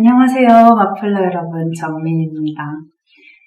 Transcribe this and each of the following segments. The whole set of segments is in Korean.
안녕하세요, 마플러 여러분. 정민입니다.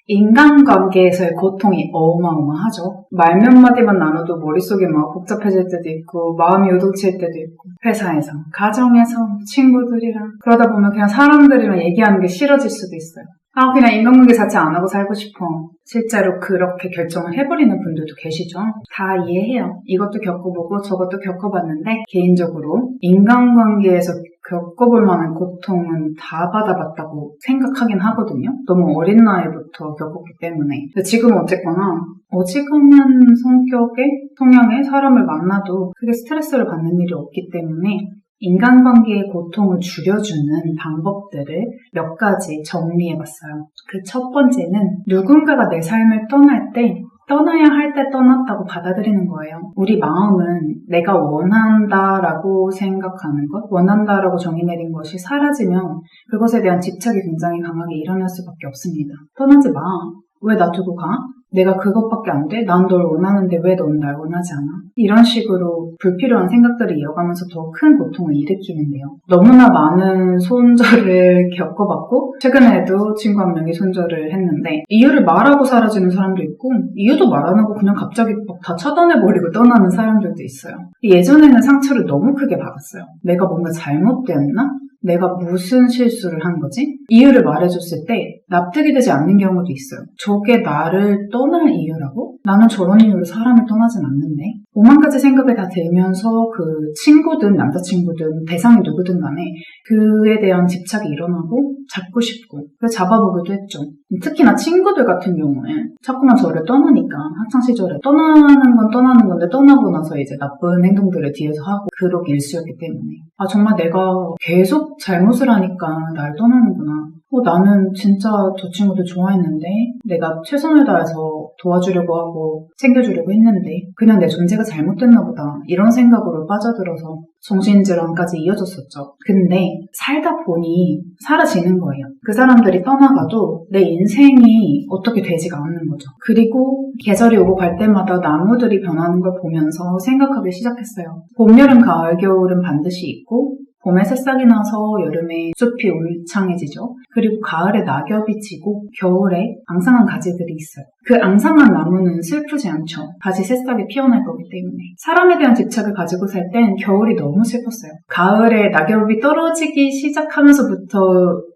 인간관계에서의 고통이 어마어마하죠. 말 몇 마디만 나눠도 머릿속이 막 복잡해질 때도 있고, 마음이 요동칠 때도 있고, 회사에서, 가정에서, 친구들이랑, 그러다 보면 그냥 사람들이랑 얘기하는 게 싫어질 수도 있어요. 아, 그냥 인간관계 자체 안 하고 살고 싶어. 실제로 그렇게 결정을 해버리는 분들도 계시죠. 다 이해해요. 이것도 겪어보고 저것도 겪어봤는데, 개인적으로 인간관계에서 겪어볼 만한 고통은 다 받아봤다고 생각하긴 하거든요. 너무 어린 나이부터 겪었기 때문에. 지금은 어쨌거나 어지간한 성격의 성향의 사람을 만나도 크게 스트레스를 받는 일이 없기 때문에 인간관계의 고통을 줄여주는 방법들을 몇 가지 정리해봤어요. 그 첫 번째는 누군가가 내 삶을 떠날 때 떠나야 할 때 떠났다고 받아들이는 거예요. 우리 마음은 내가 원한다라고 생각하는 것, 원한다라고 정의 내린 것이 사라지면 그것에 대한 집착이 굉장히 강하게 일어날 수밖에 없습니다. 떠나지 마. 왜 놔두고 가? 내가 그것밖에 안 돼? 난 널 원하는데 왜 넌 날 원하지 않아? 이런 식으로 불필요한 생각들을 이어가면서 더 큰 고통을 일으키는데요. 너무나 많은 손절을 겪어봤고 최근에도 친구 한 명이 손절을 했는데 이유를 말하고 사라지는 사람도 있고 이유도 말 안 하고 그냥 갑자기 막다 차단해버리고 떠나는 사람들도 있어요. 예전에는 상처를 너무 크게 받았어요. 내가 뭔가 잘못되었나? 내가 무슨 실수를 한 거지? 이유를 말해줬을 때 납득이 되지 않는 경우도 있어요. 저게 나를 떠날 이유라고? 나는 저런 이유로 사람을 떠나진 않는데? 오만 가지 생각이 다 들면서 그 친구든 남자친구든 대상이 누구든 간에 그에 대한 집착이 일어나고 잡고 싶고 그래서 잡아보기도 했죠. 특히나 친구들 같은 경우는 자꾸만 저를 떠나니까 학창시절에 떠나는 건 떠나는 건데 떠나고 나서 이제 나쁜 행동들을 뒤에서 하고 그러기 일쑤였기 때문에 아 정말 내가 계속 잘못을 하니까 날 떠나는구나. 어, 나는 진짜 저 친구들 좋아했는데 내가 최선을 다해서 도와주려고 하고 챙겨주려고 했는데 그냥 내 존재가 잘못됐나 보다 이런 생각으로 빠져들어서 정신질환까지 이어졌었죠. 근데 살다 보니 사라지는 거예요. 그 사람들이 떠나가도 내 인생이 어떻게 되지가 않는 거죠. 그리고 계절이 오고 갈 때마다 나무들이 변하는 걸 보면서 생각하기 시작했어요. 봄, 여름, 가을, 겨울은 반드시 있고 봄에 새싹이 나서 여름에 숲이 울창해지죠. 그리고 가을에 낙엽이 지고 겨울에 앙상한 가지들이 있어요. 그 앙상한 나무는 슬프지 않죠. 다시 새싹이 피어날 거기 때문에. 사람에 대한 집착을 가지고 살 땐 겨울이 너무 슬펐어요. 가을에 낙엽이 떨어지기 시작하면서부터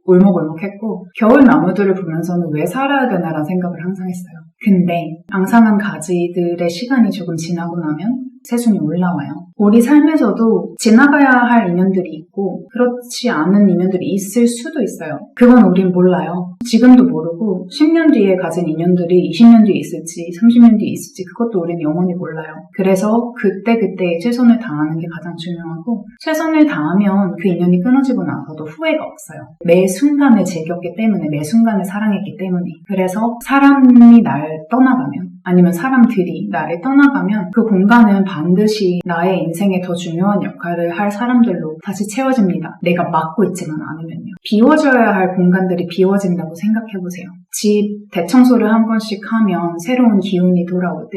울먹울먹했고 겨울 나무들을 보면서는 왜 살아야 되나라는 생각을 항상 했어요. 근데 앙상한 가지들의 시간이 조금 지나고 나면 새순이 올라와요. 우리 삶에서도 지나가야 할 인연들이 있고 그렇지 않은 인연들이 있을 수도 있어요. 그건 우린 몰라요. 지금도 모르고 10년 뒤에 가진 인연들이 20년 뒤에 있을지 30년 뒤에 있을지 그것도 우리는 영원히 몰라요. 그래서 그때그때 최선을 다하는 게 가장 중요하고 최선을 다하면 그 인연이 끊어지고 나서도 후회가 없어요. 매 순간을 즐겼기 때문에 매 순간을 사랑했기 때문에 그래서 사람이 날 떠나가면 아니면 사람들이 나를 떠나가면 그 공간은 반드시 나의 인생에 더 중요한 역할을 할 사람들로 다시 채워집니다. 내가 맡고 있지만 않으면요. 비워져야 할 공간들이 비워진다고 생각해보세요. 집 대청소를 한 번씩 하면 새로운 기운이 돌아오듯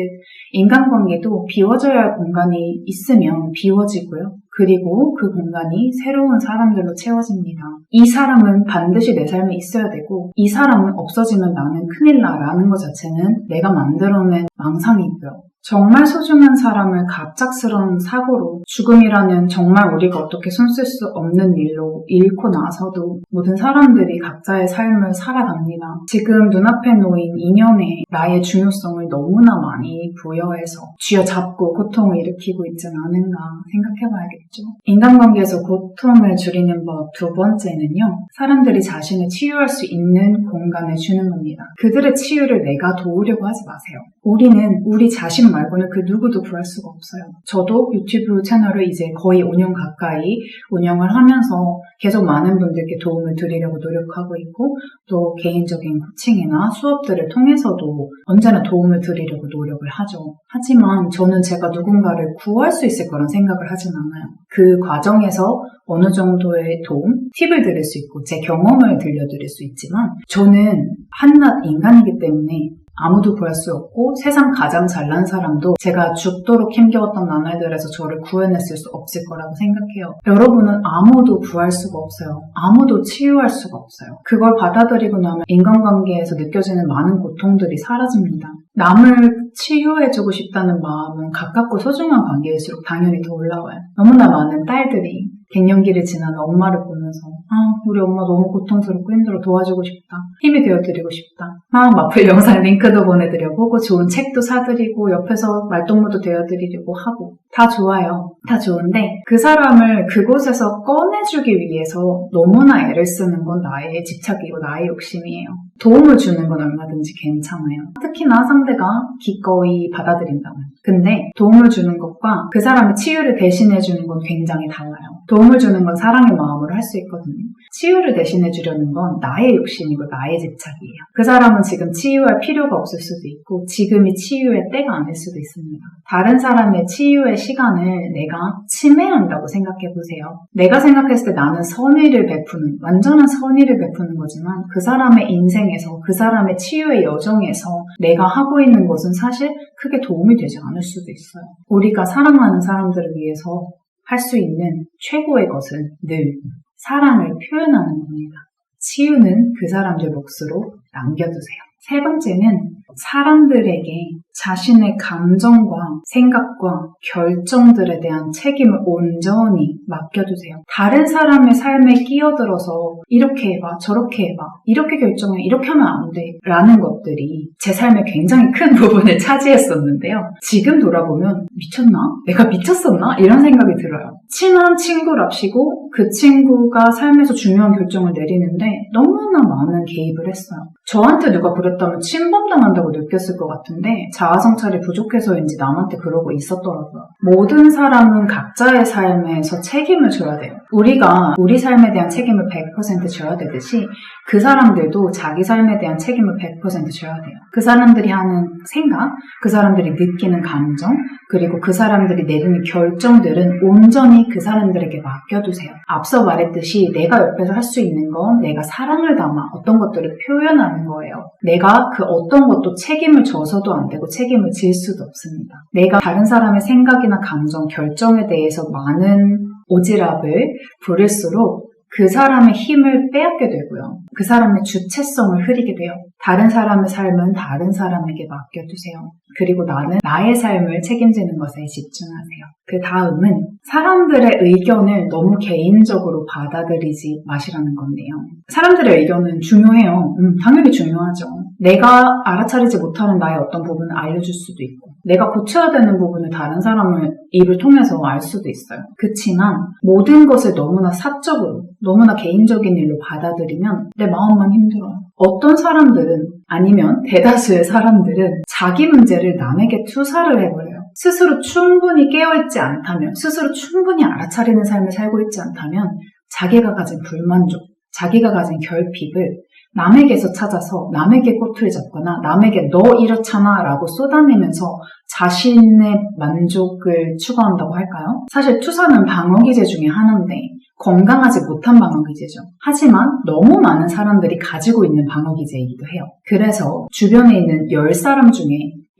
인간관계도 비워져야 할 공간이 있으면 비워지고요. 그리고 그 공간이 새로운 사람들로 채워집니다. 이 사람은 반드시 내 삶에 있어야 되고 이 사람은 없어지면 나는 큰일 나라는 것 자체는 내가 만들어낸 망상이고요. 정말 소중한 사람을 갑작스러운 사고로 죽음이라는 정말 우리가 어떻게 손쓸 수 없는 일로 잃고 나서도 모든 사람들이 각자의 삶을 살아갑니다. 지금 눈앞에 놓인 인연에 나의 중요성을 너무나 많이 부여해서 쥐어잡고 고통을 일으키고 있지는 않은가 생각해봐야겠죠. 인간관계에서 고통을 줄이는 법 두 번째는요. 사람들이 자신을 치유할 수 있는 공간을 주는 겁니다. 그들의 치유를 내가 도우려고 하지 마세요. 우리는 우리 자신 말고는 그 누구도 구할 수가 없어요. 저도 유튜브 채널을 이제 거의 5년 가까이 운영을 하면서 계속 많은 분들께 도움을 드리려고 노력하고 있고 또 개인적인 코칭이나 수업들을 통해서도 언제나 도움을 드리려고 노력을 하죠. 하지만 저는 제가 누군가를 구할 수 있을 거란 생각을 하진 않아요. 그 과정에서 어느 정도의 도움, 팁을 드릴 수 있고 제 경험을 들려드릴 수 있지만 저는 한낱 인간이기 때문에 아무도 구할 수 없고 세상 가장 잘난 사람도 제가 죽도록 힘겨웠던 나날들에서 저를 구해냈을 수 없을 거라고 생각해요. 여러분은 아무도 구할 수가 없어요. 아무도 치유할 수가 없어요. 그걸 받아들이고 나면 인간관계에서 느껴지는 많은 고통들이 사라집니다. 남을 치유해주고 싶다는 마음은 가깝고 소중한 관계일수록 당연히 더 올라와요. 너무나 많은 딸들이 갱년기를 지나는 엄마를 보면서 아 우리 엄마 너무 고통스럽고 힘들어 도와주고 싶다. 힘이 되어드리고 싶다. 막 마플 영상 링크도 보내드려보고 좋은 책도 사드리고 옆에서 말동무도 되어드리려고 하고. 다 좋아요. 다 좋은데 그 사람을 그곳에서 꺼내주기 위해서 너무나 애를 쓰는 건 나의 집착이고 나의 욕심이에요. 도움을 주는 건 얼마든지 괜찮아요. 특히나 상대가 기꺼이 받아들인다면. 근데 도움을 주는 것과 그 사람의 치유를 대신해 주는 건 굉장히 달라요 도움을 주는 건 사랑의 마음으로 할 수 있거든요. 치유를 대신해 주려는 건 나의 욕심이고 나의 집착이에요. 그 사람은 지금 치유할 필요가 없을 수도 있고 지금이 치유의 때가 아닐 수도 있습니다. 다른 사람의 치유의 시간을 내가 침해한다고 생각해 보세요. 내가 생각했을 때 나는 선의를 베푸는 완전한 선의를 베푸는 거지만 그 사람의 인생에서 그 사람의 치유의 여정에서 내가 하고 있는 것은 사실 크게 도움이 되지 않을 수도 있어요. 우리가 사랑하는 사람들을 위해서 할 수 있는 최고의 것은 늘 사랑을 표현하는 겁니다. 치유는 그 사람들 몫으로 남겨두세요. 세 번째는 사람들에게 자신의 감정과 생각과 결정들에 대한 책임을 온전히 맡겨두세요. 다른 사람의 삶에 끼어들어서 이렇게 해봐, 저렇게 해봐, 이렇게 결정해, 이렇게 하면 안 돼. 라는 것들이 제 삶에 굉장히 큰 부분을 차지했었는데요. 지금 돌아보면 미쳤나? 내가 미쳤었나? 이런 생각이 들어요. 친한 친구랍시고 그 친구가 삶에서 중요한 결정을 내리는데 너무나 많은 개입을 했어요. 저한테 누가 그랬다면 침범당한다고 느꼈을 것 같은데 자아 성찰이 부족해서인지 남한테 그러고 있었더라고요. 모든 사람은 각자의 삶에서 책임을 져야 돼요. 우리가 우리 삶에 대한 책임을 100% 져야 되듯이 그 사람들도 자기 삶에 대한 책임을 100% 져야 돼요. 그 사람들이 하는 생각, 그 사람들이 느끼는 감정, 그리고 그 사람들이 내리는 결정들은 온전히 그 사람들에게 맡겨두세요. 앞서 말했듯이 내가 옆에서 할 수 있는 건 내가 사랑을 담아 어떤 것들을 표현하는 거예요. 내가 그 어떤 것도 책임을 져서도 안 되고 책임을 질 수도 없습니다. 내가 다른 사람의 생각이나 감정, 결정에 대해서 많은 오지랖을 부릴수록 그 사람의 힘을 빼앗게 되고요. 그 사람의 주체성을 흐리게 돼요. 다른 사람의 삶은 다른 사람에게 맡겨두세요. 그리고 나는 나의 삶을 책임지는 것에 집중하세요. 그 다음은 사람들의 의견을 너무 개인적으로 받아들이지 마시라는 건데요. 사람들의 의견은 중요해요. 음, 당연히 중요하죠. 내가 알아차리지 못하는 나의 어떤 부분을 알려줄 수도 있고, 내가 고쳐야 되는 부분을 다른 사람을 입을 통해서 알 수도 있어요. 그렇지만 모든 것을 너무나 사적으로, 너무나 개인적인 일로 받아들이면 내 마음만 힘들어요. 어떤 사람들은 아니면 대다수의 사람들은 자기 문제를 남에게 투사를 해버려요. 스스로 충분히 깨어있지 않다면, 스스로 충분히 알아차리는 삶을 살고 있지 않다면 자기가 가진 불만족, 자기가 가진 결핍을 남에게서 찾아서 남에게 꼬투리 잡거나 남에게 너 이렇잖아 라고 쏟아내면서 자신의 만족을 추구한다고 할까요? 사실 투사는 방어기제 중에 하나인데 건강하지 못한 방어기제죠. 하지만 너무 많은 사람들이 가지고 있는 방어기제이기도 해요. 그래서 주변에 있는 10사람 중에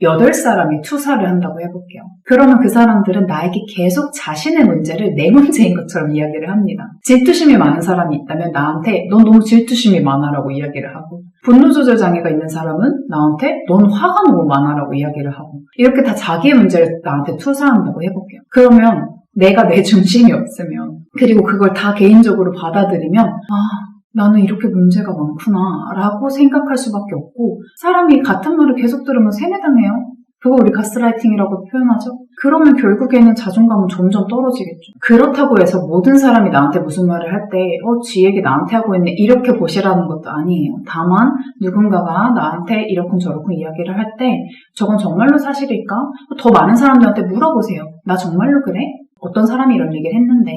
8사람이 투사를 한다고 해볼게요. 그러면 그 사람들은 나에게 계속 자신의 문제를 내 문제인 것처럼 이야기를 합니다. 질투심이 많은 사람이 있다면 나한테 넌 너무 질투심이 많아라고 이야기를 하고 분노 조절 장애가 있는 사람은 나한테 넌 화가 너무 많아라고 이야기를 하고 이렇게 다 자기의 문제를 나한테 투사한다고 해볼게요. 그러면 내가 내 중심이 없으면 그리고 그걸 다 개인적으로 받아들이면 아 나는 이렇게 문제가 많구나 라고 생각할 수밖에 없고 사람이 같은 말을 계속 들으면 세뇌당해요. 그거 우리 가스라이팅이라고 표현하죠? 그러면 결국에는 자존감은 점점 떨어지겠죠. 그렇다고 해서 모든 사람이 나한테 무슨 말을 할 때, 어, 지 얘기 나한테 하고 있네. 이렇게 보시라는 것도 아니에요. 다만, 누군가가 나한테 이렇군 저렇군 이야기를 할 때, 저건 정말로 사실일까? 더 많은 사람들한테 물어보세요. 나 정말로 그래? 어떤 사람이 이런 얘기를 했는데,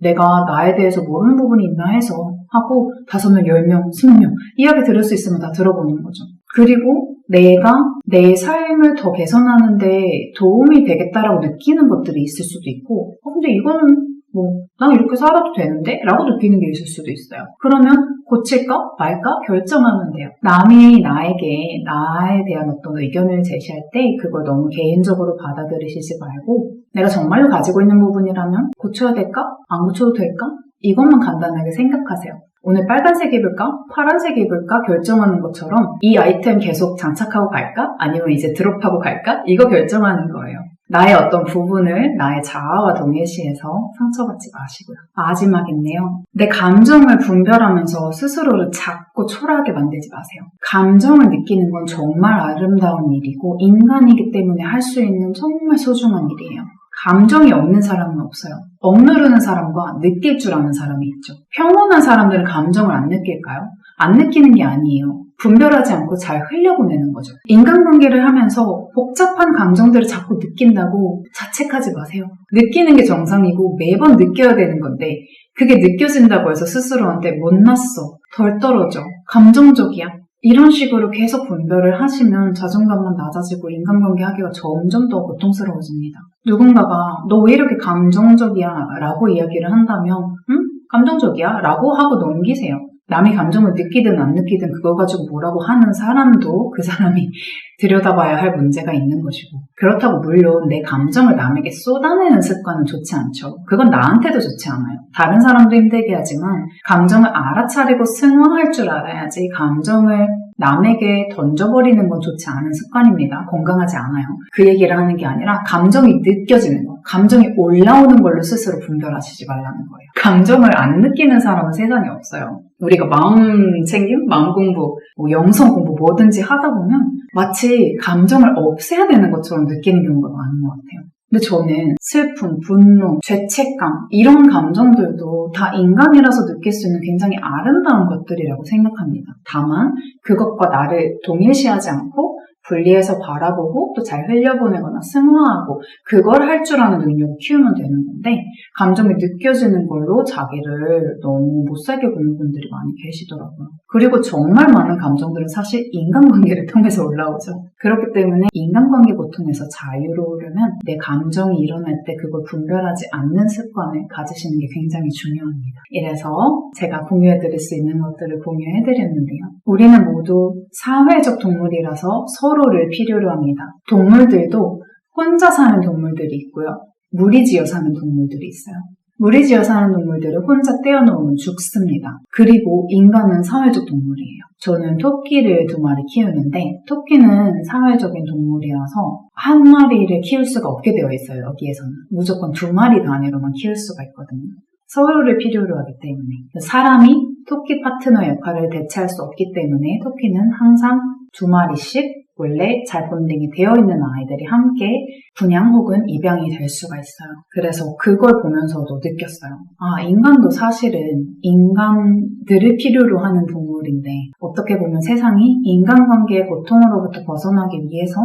내가 나에 대해서 모르는 부분이 있나 해서 하고 다섯 명, 열 명, 스무 명 이야기 들을 수 있으면 다 들어보는 거죠. 그리고 내가 내 삶을 더 개선하는데 도움이 되겠다라고 느끼는 것들이 있을 수도 있고, 어, 근데 이거는 뭐, 난 이렇게 살아도 되는데? 라고 느끼는 게 있을 수도 있어요. 그러면 고칠까 말까 결정하면 돼요. 남이 나에게 나에 대한 어떤 의견을 제시할 때 그걸 너무 개인적으로 받아들이시지 말고 내가 정말로 가지고 있는 부분이라면 고쳐야 될까? 안 고쳐도 될까? 이것만 간단하게 생각하세요. 오늘 빨간색 입을까? 파란색 입을까? 결정하는 것처럼 이 아이템 계속 장착하고 갈까? 아니면 이제 드롭하고 갈까? 이거 결정하는 거예요. 나의 어떤 부분을 나의 자아와 동일시해서 상처받지 마시고요. 마지막인데요. 내 감정을 분별하면서 스스로를 작고 초라하게 만들지 마세요. 감정을 느끼는 건 정말 아름다운 일이고 인간이기 때문에 할 수 있는 정말 소중한 일이에요. 감정이 없는 사람은 없어요. 억누르는 사람과 느낄 줄 아는 사람이 있죠. 평온한 사람들은 감정을 안 느낄까요? 안 느끼는 게 아니에요. 분별하지 않고 잘 흘려보내는 거죠. 인간관계를 하면서 복잡한 감정들을 자꾸 느낀다고 자책하지 마세요. 느끼는 게 정상이고 매번 느껴야 되는 건데 그게 느껴진다고 해서 스스로한테 못났어, 덜 떨어져, 감정적이야. 이런 식으로 계속 분별을 하시면 자존감만 낮아지고 인간관계 하기가 점점 더 고통스러워집니다. 누군가가 너 왜 이렇게 감정적이야? 라고 이야기를 한다면 응? 감정적이야? 라고 하고 넘기세요. 남이 감정을 느끼든 안 느끼든 그거 가지고 뭐라고 하는 사람도 그 사람이 들여다봐야 할 문제가 있는 것이고 그렇다고 물론 내 감정을 남에게 쏟아내는 습관은 좋지 않죠. 그건 나한테도 좋지 않아요. 다른 사람도 힘들게 하지만 감정을 알아차리고 승화할 줄 알아야지 감정을 남에게 던져버리는 건 좋지 않은 습관입니다. 건강하지 않아요. 그 얘기를 하는 게 아니라 감정이 느껴지는 거, 감정이 올라오는 걸로 스스로 분별하시지 말라는 거예요. 감정을 안 느끼는 사람은 세상에 없어요. 우리가 마음 챙김, 마음 공부, 뭐 영성 공부 뭐든지 하다 보면 마치 감정을 없애야 되는 것처럼 느끼는 경우가 많은 것 같아요. 근데 저는 슬픔, 분노, 죄책감 이런 감정들도 다 인간이라서 느낄 수 있는 굉장히 아름다운 것들이라고 생각합니다. 다만 그것과 나를 동일시하지 않고 분리해서 바라보고 또 잘 흘려보내거나 승화하고 그걸 할 줄 아는 능력을 키우면 되는 건데 감정이 느껴지는 걸로 자기를 너무 못 살게 보는 분들이 많이 계시더라고요. 그리고 정말 많은 감정들은 사실 인간관계를 통해서 올라오죠. 그렇기 때문에 인간관계 고통에서 자유로우려면 내 감정이 일어날 때 그걸 분별하지 않는 습관을 가지시는 게 굉장히 중요합니다. 이래서 제가 공유해드릴 수 있는 것들을 공유해드렸는데요. 우리는 모두 사회적 동물이라서 서로 를 필요로 합니다. 동물들도 혼자 사는 동물들이 있고요. 무리지어 사는 동물들이 있어요. 무리지어 사는 동물들을 혼자 떼어놓으면 죽습니다. 그리고 인간은 사회적 동물이에요. 저는 토끼를 두 마리 키우는데 토끼는 사회적인 동물이라서 한 마리를 키울 수가 없게 되어 있어요. 여기에서는 무조건 두 마리 단위로만 키울 수가 있거든요. 서로를 필요로 하기 때문에 사람이 토끼 파트너 역할을 대체할 수 없기 때문에 토끼는 항상 두 마리씩 원래 잘 본딩이 되어 있는 아이들이 함께 분양 혹은 입양이 될 수가 있어요. 그래서 그걸 보면서도 느꼈어요. 아, 인간도 사실은 인간들을 필요로 하는 동물인데 어떻게 보면 세상이 인간관계의 고통으로부터 벗어나기 위해서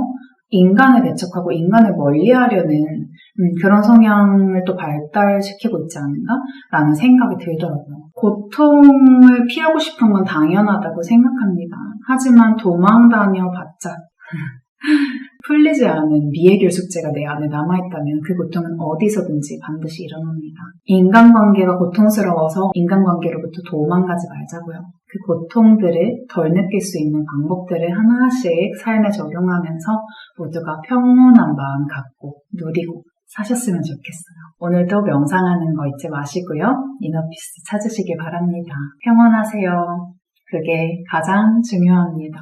인간을 배척하고 인간을 멀리하려는 음, 그런 성향을 또 발달시키고 있지 않은가라는 생각이 들더라고요. 고통을 피하고 싶은 건 당연하다고 생각합니다. 하지만 도망 다녀 봤자 풀리지 않은 미해결 숙제가 내 안에 남아있다면 그 고통은 어디서든지 반드시 일어납니다. 인간관계가 고통스러워서 인간관계로부터 도망가지 말자고요. 그 고통들을 덜 느낄 수 있는 방법들을 하나씩 삶에 적용하면서 모두가 평온한 마음 갖고 누리고 사셨으면 좋겠어요. 오늘도 명상하는 거 잊지 마시고요. 이너피스 찾으시길 바랍니다. 평온하세요. 그게 가장 중요합니다.